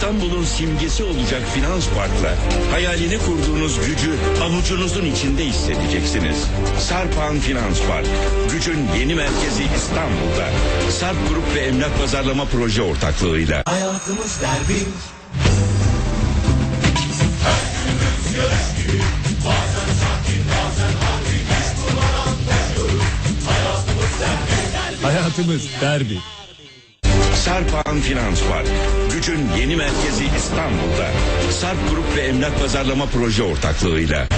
İstanbul'un simgesi olacak Finans Park'la hayalini kurduğunuz gücü avucunuzun içinde hissedeceksiniz. Sarpan Finans Park, gücün yeni merkezi İstanbul'da. Sarp Grup ve Emlak Pazarlama Proje ortaklığıyla. Hayatımız derbi Hayatımız derbi. Sarpan Finans Park, gücün yeni merkezi İstanbul'da. Sarp Grup ve Emlak Pazarlama Proje ortaklığıyla.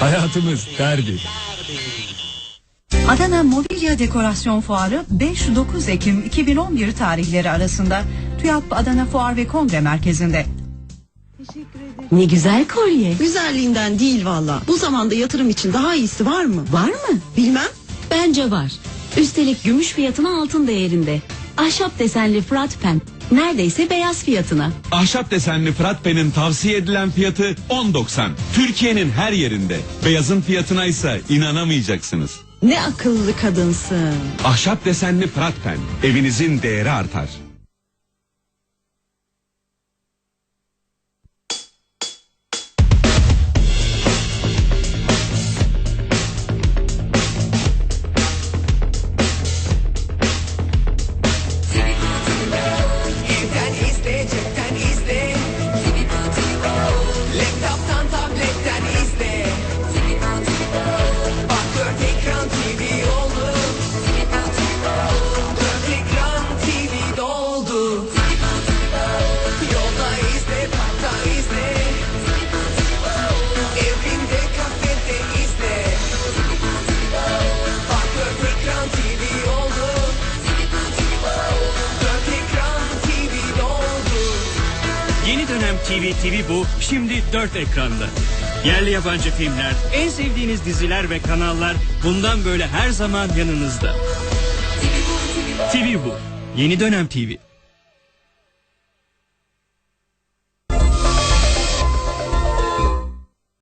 Hayatımız derbi. Adana Mobilya Dekorasyon Fuarı 5-9 Ekim 2011 tarihleri arasında TÜYAP Adana Fuar ve Kongre Merkezi'nde. Ne güzel kolye. Güzelliğinden değil valla. Bu zamanda yatırım için daha iyisi var mı? Var mı? Bilmem. Bence var. Üstelik gümüş fiyatına altın değerinde. Ahşap desenli Fırat Pen. Neredeyse beyaz fiyatına. Ahşap desenli Fırat Pen'in tavsiye edilen fiyatı 10.90. Türkiye'nin her yerinde. Beyazın fiyatına ise inanamayacaksınız. Ne akıllı kadınsın. Ahşap desenli Fırat Pen. Evinizin değeri artar. Yolda izle, parkta izle Evinde, kafede izle Bak dört ekran TV oldu Dört ekran TV doldu Yeni dönem TV TV bu şimdi 4 ekranda. Yerli yabancı filmler, en sevdiğiniz diziler ve kanallar bundan böyle her zaman yanınızda. TV bu. Yeni dönem TV.